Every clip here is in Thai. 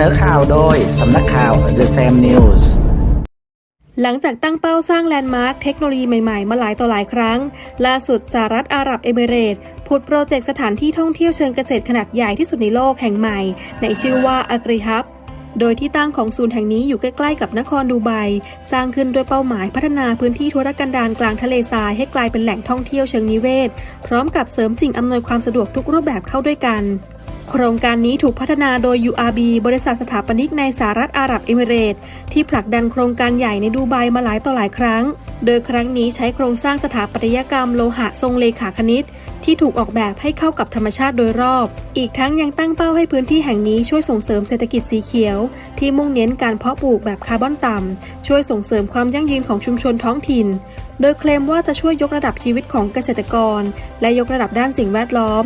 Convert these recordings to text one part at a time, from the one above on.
นอข่าวโดย สำนักข่าว The Sam News หลังจากตั้งเป้าสร้างแลนด์มาร์คเทคโนโลยีใหม่ๆ มาหลายต่อหลายครั้ง ล่าสุดสหรัฐอาหรับเอมิเรตส์ผุดโปรเจกต์สถานที่ท่องเที่ยวเชิงเกษตรขนาดใหญ่ที่สุดในโลกแห่งใหม่ ในชื่อว่าอักริฮับ โดยที่ตั้งของศูนย์แห่งนี้อยู่ใกล้ๆกับนครดูไบ สร้างขึ้นด้วยเป้าหมายพัฒนาพื้นที่ทุรกันดารกลางทะเลทรายให้กลายเป็นแหล่งท่องเที่ยวเชิงนิเวศ พร้อมกับเสริมสิ่งอำนวยความสะดวกทุกรูปแบบเข้าด้วยกันโครงการนี้ถูกพัฒนาโดย URB บริษัทสถาปนิกในสหรัฐอาหรับเอมิเรตส์ที่ผลักดันโครงการใหญ่ในดูไบมาหลายต่อหลายครั้ง โดยครั้งนี้ใช้โครงสร้างสถาปัตยกรรมโลหะทรงเลขาคณิต ที่ถูกออกแบบให้เข้ากับธรรมชาติโดยรอบ อีกทั้งยังตั้งเป้าให้พื้นที่แห่งนี้ช่วยส่งเสริมเศรษฐกิจสีเขียว ที่มุ่งเน้นการเพาะปลูกแบบคาร์บอนต่ำ ช่วยส่งเสริมความยั่งยืนของชุมชนท้องถิ่น โดยเคลมว่าจะช่วยยกระดับชีวิตของเกษตรกร และยกระดับด้านสิ่งแวดล้อม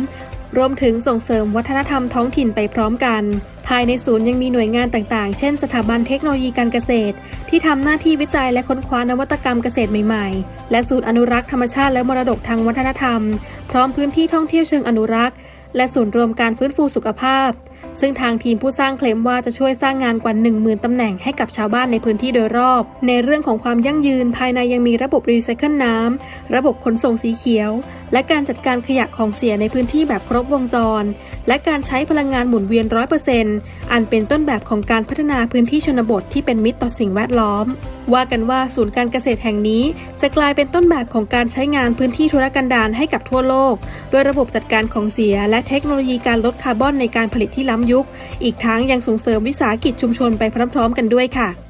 รวมถึงส่งเสริมวัฒนธรรมท้องถิ่นไปพร้อมกัน ภายในศูนย์ยังมีหน่วยงานต่างๆ เช่นสถาบันเทคโนโลยีการเกษตร ที่ทำหน้าที่วิจัยและค้นคว้านวัตกรรมเกษตรใหม่ๆ และศูนย์อนุรักษ์ธรรมชาติและมรดกทางวัฒนธรรม พร้อมพื้นที่ท่องเที่ยวเชิงอนุรักษ์ และศูนย์รวมการฟื้นฟูสุขภาพ ซึ่งทางทีมผู้สร้างเคลมว่าจะช่วยสร้างงานกว่า 10,000ตำแหน่งให้กับชาวบ้านในพื้นที่โดยรอบ ในเรื่องของความยั่งยืนภายในยังมีระบบรีไซเคิลน้ำ ระบบขนส่งสีเขียว และการจัดการขยะของเสียในพื้นที่แบบครบวงจร และการใช้พลังงานหมุนเวียน 100%อันเป็นต้นแบบของการพัฒนาพื้นที่ชนบทที่เป็นมิตรต่อสิ่งแวดล้อม ว่ากันว่าศูนย์การเกษตรแห่งนี้ จะกลายเป็นต้นแบบของการใช้งานพื้นที่ธุรกันดารให้กับทั่วโลก ด้วยระบบจัดการของเสีย และเทคโนโลยีการลดคาร์บอนในการผลิตที่ล้ำยุค อีกทั้งยังส่งเสริมวิสาหกิจชุมชนไปพร้อมๆ กันด้วยค่ะ